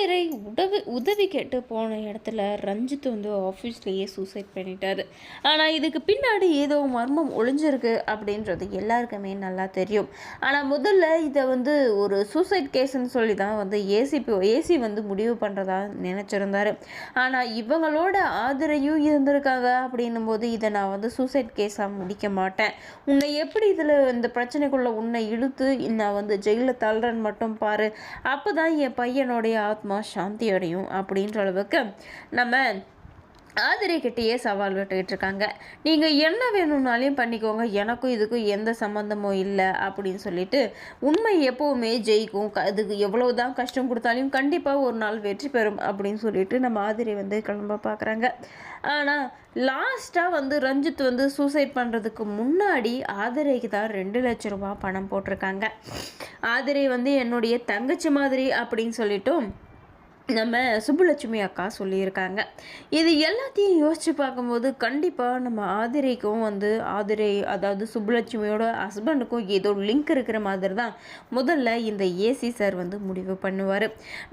ஆதிரை உதவி உதவி கேட்டு போன இடத்துல ரஞ்சித் வந்து ஆஃபீஸ்லேயே சூசைட் பண்ணிட்டாரு. ஆனால் இதுக்கு பின்னாடி ஏதோ மர்மம் ஒளிஞ்சிருக்கு அப்படின்றது எல்லாருக்குமே நல்லா தெரியும். ஆனால் முதல்ல இதை வந்து ஒரு சூசைட் கேஸ்ன்னு சொல்லி தான் வந்து ஏசிபி ஏசி வந்து முடிவு பண்ணுறதா நினச்சிருந்தாரு. ஆனால் இவங்களோட ஆதரையும் இருந்திருக்காங்க அப்படின்னும் போது இதை நான் வந்து சூசைட் கேஸாக முடிக்க மாட்டேன். உன்னை எப்படி இதில் இந்த பிரச்சனைக்குள்ளே உன்னை இழுத்து நான் வந்து ஜெயிலில் தள்ளுறேன்னு மட்டும் பாரு. அப்போ தான் என் பையனுடைய ஆத்மா சாந்தி அடையும் அப்படின்ற அளவுக்கு நம்ம ஆதிரிக்கிட்டேயே சவால் விட்டுக்கிட்டு இருக்காங்க. நீங்கள் என்ன வேணும்னாலையும் பண்ணிக்கோங்க. எனக்கும் இதுக்கும் எந்த சம்மந்தமும் இல்லை அப்படின்னு சொல்லிட்டு உண்மை எப்போவுமே ஜெயிக்கும். அதுக்கு எவ்வளோ தான் கஷ்டம் கொடுத்தாலும் கண்டிப்பாக ஒரு நாள் வெற்றி பெறும் அப்படின்னு சொல்லிட்டு நம்ம ஆதிரி வந்து கிளம்ப பார்க்குறாங்க. ஆனால் லாஸ்ட்டாக வந்து ரஞ்சித் வந்து சூசைட் பண்ணுறதுக்கு முன்னாடி ஆதிரைக்கு தான் ரெண்டு லட்ச ரூபா பணம் போட்டிருக்காங்க. ஆதிரை வந்து என்னுடைய தங்கச்சி மாதிரி அப்படின்னு சொல்லிட்டும் நம்ம சுப்புலட்சுமி அக்கா சொல்லியிருக்காங்க. இது எல்லாத்தையும் யோசித்து பார்க்கும்போது கண்டிப்பாக நம்ம ஆதிரைக்கும் வந்து ஆதிரை அதாவது சுப்புலட்சுமியோட ஹஸ்பண்டுக்கும் ஏதோ லிங்க் இருக்கிற மாதிரி தான் முதல்ல இந்த ஏசி சார் வந்து முடிவு பண்ணுவார்.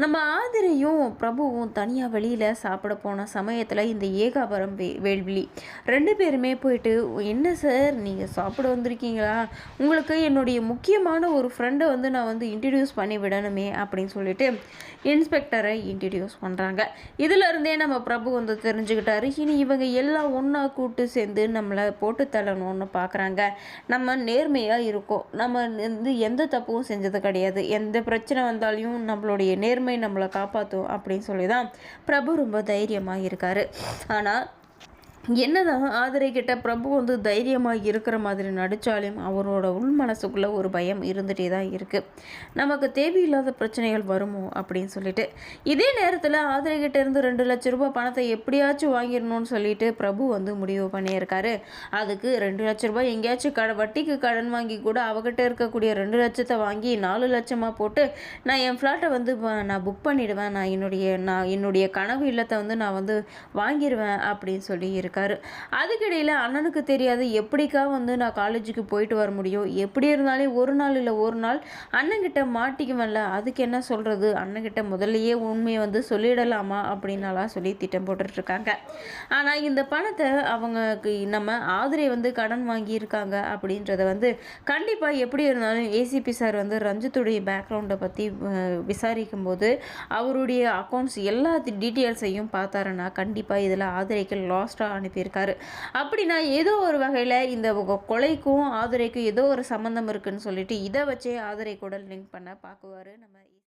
நம்ம ஆதிரையும் பிரபுவும் தனியாக வெளியில் சாப்பிட போன சமயத்தில் இந்த ஏகாபரம் வே வேள்வி ரெண்டு பேருமே போயிட்டு என்ன சார் நீங்கள் சாப்பிட வந்திருக்கீங்களா? உங்களுக்கு என்னுடைய முக்கியமான ஒரு ஃப்ரெண்டை வந்து நான் வந்து இன்ட்ரடியூஸ் பண்ணி விடணுமே அப்படின்னு சொல்லிட்டு இன்ஸ்பெக்டரை இன்ட்ரடியூஸ் பண்ணுறாங்க இருந்தே நம்ம பிரபு வந்து தெரிஞ்சுக்கிட்டாரு. இனி இவங்க எல்லாம் ஒன்றா கூட்டு சேர்ந்து நம்மளை போட்டு தள்ளணும்னு பார்க்குறாங்க நம்ம நேர்மையாக இருக்கோம். நம்ம வந்து எந்த தப்பும் செஞ்சது கிடையாது. எந்த பிரச்சனை வந்தாலையும் நம்மளுடைய நேர்மை நம்மளை காப்பாற்றும் அப்படின்னு சொல்லி தான் பிரபு ரொம்ப தைரியமாக இருக்கார். ஆனால் என்னதான் ஆதிரை கிட்ட பிரபு வந்து தைரியமாக இருக்கிற மாதிரி நடித்தாலும் அவரோட உள் மனசுக்குள்ள ஒரு பயம் இருந்துகிட்டே தான் இருக்குது நமக்கு தேவையில்லாத பிரச்சனைகள் வருமோ அப்படின்னு சொல்லிட்டு. இதே நேரத்தில் ஆதிரை கிட்ட இருந்து ரெண்டு லட்ச ரூபாய் பணத்தை எப்படியாச்சும் வாங்கிடணும்னு சொல்லிட்டு பிரபு வந்து முடிவு பண்ணியிருக்காரு. அதுக்கு ரெண்டு லட்ச ரூபாய் எங்கேயாச்சும் கட வட்டிக்கு கடன் வாங்கி கூட அவகிட்ட இருக்கக்கூடிய ரெண்டு லட்சத்தை வாங்கி நாலு லட்சமாக போட்டு நான் என் ஃப்ளாட்டை வந்து நான் புக் பண்ணிடுவேன். நான் என்னுடைய நான் என்னுடைய கனவு இல்லத்தை வந்து நான் வந்து வாங்கிடுவேன் அப்படின்னு சொல்லி இருக்காரு அதுக்கிடையில் அண்ணனுக்கு தெரியாது எப்படிக்கா வந்து நான் காலேஜுக்கு போயிட்டு வர முடியும்? எப்படி இருந்தாலும் ஒரு நாள் இல்லை ஒரு நாள் அண்ணன்கிட்ட மாட்டிக்குவேன்ல அதுக்கு என்ன சொல்கிறது அண்ணன்கிட்ட முதல்லையே உண்மையை வந்து சொல்லிடலாமா? அப்படின்னாலாம் சொல்லி திட்டம் போட்டுட்ருக்காங்க. ஆனால் இந்த பணத்தை அவங்களுக்கு நம்ம ஆதிரை வந்து கடன் வாங்கியிருக்காங்க அப்படின்றத வந்து கண்டிப்பாக எப்படி இருந்தாலும் ஏசிபி சார் வந்து ரஞ்சித்துடைய பேக்ரவுண்டை பற்றி விசாரிக்கும் போது அவருடைய அக்கௌண்ட்ஸ் எல்லா டீட்டெயில்ஸையும் பார்த்தாருன்னா கண்டிப்பாக இதில் ஆதிரைக்கு லாஸ்ட்டாக அனுப்பியிருக்காரு. அப்படின்னா ஏதோ ஒரு வகையில் இந்த கொலைக்கும் ஆதுரைக்கும் ஏதோ ஒரு சம்மந்தம் இருக்குன்னு சொல்லிட்டு இதை வச்சே ஆதுரை கூட லிங்க் பண்ண பார்க்குவாரு நம்ம